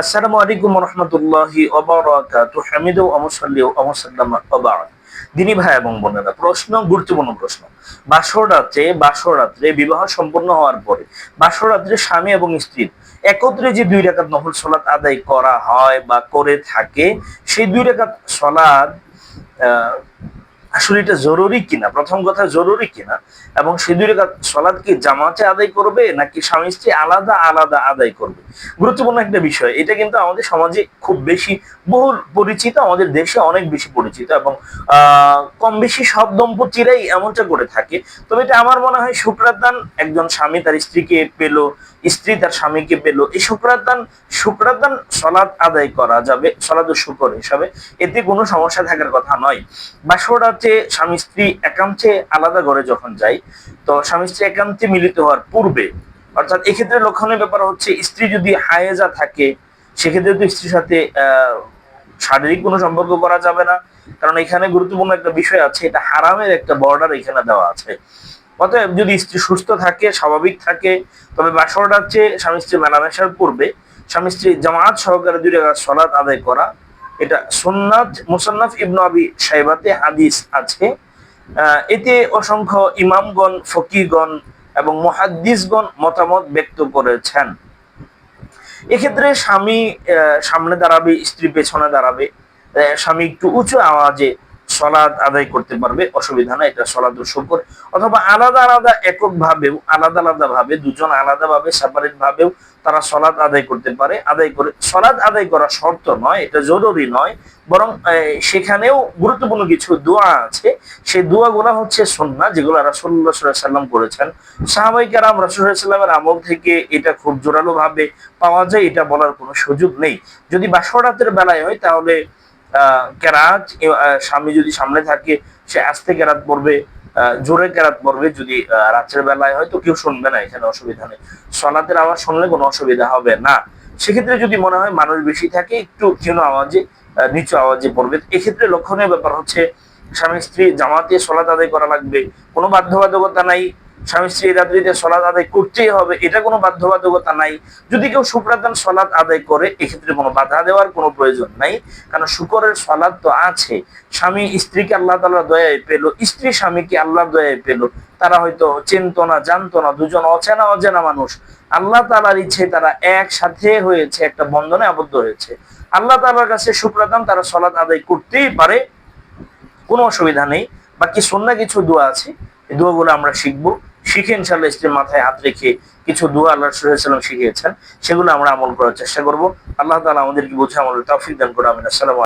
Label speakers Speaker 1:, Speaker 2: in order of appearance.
Speaker 1: আসসালামু আলাইকুম রহমতুল্লাহি হামিদ ভাই এবং বোনেরা, প্রশ্ন, গুরুত্বপূর্ণ প্রশ্ন। বাসর রাত্রে বিবাহ সম্পন্ন হওয়ার পরে বাসর রাত্রে স্বামী এবং স্ত্রীর একত্রে যে দুই রাকাত নফল সলাৎ আদায় করা হয় বা করে থাকে, সেই দুই রাকাত সলাদ আসলে এটা জরুরি কিনা? প্রথম কথা, জরুরি কিনা? এবং সেই দুই সলাদ কি জামাতে আদায় করবে, নাকি স্বামী স্ত্রী আলাদা আলাদা আদায় করবে? গুরুত্বপূর্ণ একটা বিষয়। এটা কিন্তু আমাদের সমাজে খুব বেশি বহুল পরিচিত, আমাদের দেশে অনেক বেশি পরিচিত এবং কম বেশি সব দম্পতিরাই এমনটা করে থাকে। তবে এটা আমার মনে হয় শুক্রার দান একজন স্বামী তার স্ত্রীকে পেল, স্ত্রী তার স্বামীকে পেল। এই শুক্রার দান শুক্রার সলাদ আদায় করা যাবে, সলাদ শুকর হিসাবে। এতে কোনো সমস্যা থাকার কথা নয়। বাসরাতে স্বামী স্ত্রী একান্তে আলাদা ঘরে যখন যাই, তো স্বামী স্ত্রী একান্তে মিলিত হওয়ার পূর্বে, অর্থাৎ এক্ষেত্রে লক্ষণের ব্যাপার হচ্ছে, স্ত্রী যদি হায়েজা থাকে, সেক্ষেত্রে তো স্ত্রীর সাথে শারীরিক কোনো সম্পর্ক করা যাবে না। কারণ এখানে গুরুত্বপূর্ণ একটা বিষয় আছে, এটা হারামের একটা বর্ডার এখানে দেওয়া আছে। অতএব যদি স্ত্রী সুস্থ থাকে, স্বাভাবিক থাকে, তবে বাসরটা হচ্ছে স্বামী স্ত্রী মেলামেশার পূর্বে, স্বামী স্ত্রী জামাত সহকারে দুই সলাৎ আদায় করা এটা সুন্নাত মুসান্নাফ ইবনু আবি সাইবাতে হাদিস আছে। এতে অসংখ্য ইমামগণ ফকিগণ এবং মহাদ্দিসগণ মতামত ব্যক্ত করেছেন। এক্ষেত্রে স্বামী সামনে দাঁড়াবে, স্ত্রী পেছনে দাঁড়াবে। স্বামী একটু উঁচু আওয়াজে সলাদ আদায় করতে পারবে, অসুবিধা নাই, এটা সলাদ শুকর। অথবা আলাদা আলাদা এককভাবেও, আলাদা আলাদা ভাবে, দুজন আলাদা ভাবে সেপারেট ভাবেও তারা সলাদ আদায় করতে পারে। আদায় করে সলাদ আদায় করা শর্ত নয় এটা জরুরি নয়। বরং সেখানেও গুরুত্বপূর্ণ কিছু দোয়া আছে। সেই দোয়াগুলো হচ্ছে সন্না যেগুলো রাসুল্লাহ সাল্লাম করেছেন। সাহাবাই কারাম রাসুল্লাহ সাল্লামের আমল থেকে এটা খুব জোরালো ভাবে পাওয়া যায় এটা বলার কোনো সুযোগ নেই। যদি বাসরাতের বেলায় হয় তাহলে আহ, কেরাত স্বামী যদি সামনে থাকে সে আস্তে কেরাত পড়বে। জোরে কেরাত পড়বে যদি আহ, রাতের বেলায় হয়তো কেউ শুনবে না এখানে অসুবিধা নেই। সলাতের আওয়াজ শুনলে কোনো অসুবিধা হবে না। সেক্ষেত্রে যদি মনে হয় মানুষ বেশি থাকে একটু ক্ষীণ আওয়াজে নিচু আওয়াজে পড়বে। এক্ষেত্রে লক্ষণীয় ব্যাপার হচ্ছে স্বামী স্ত্রী জামাতে সলাত আদায় করা লাগবে। কোনো বাধ্যবাধকতা নাই। স্বামী স্ত্রী রাত্রিতে সলাদ আদায় করতেই হবে, এটা কোনো বাধ্যবাধকতা নাই। যদি কেউ শুক্রাদান সলাদ আদায় করে, এক্ষেত্রে কোনো বাধা দেওয়ার কোনো প্রয়োজন নাই। কারণ শুকরের সলাদ তো আছে। স্বামী স্ত্রীকে আল্লাহ তাআলা দয়ায় পেল, স্ত্রী স্বামীকে আল্লাহ দয়ায় পেল। তারা হয়তো চিনত না, জানতো না, দুজন অচেনা অচেনা মানুষ। আল্লাহ তালার ইচ্ছে তারা একসাথে হয়েছে, একটা বন্ধনে আবদ্ধ হয়েছে। আল্লাহ তাআলার কাছে শুক্রাদান তারা সলাদ আদায় করতেই পারে, কোনো অসুবিধা নেই। বাকি সন্না কিছু দোয়া আছে, এই দোয়াগুলো আমরা শিখব। শিখে ইনশাল্লাহ স্ত্রীর মাথায় হাত রেখে কিছু দোয়া আল্লাহ সাল্লাম শিখিয়েছেন, সেগুলো আমরা আমল করার চেষ্টা করব। আল্লাহ তালা আমাদেরকে বুঝে আমলের তৌফিক দান করে আমিন। আসসালামু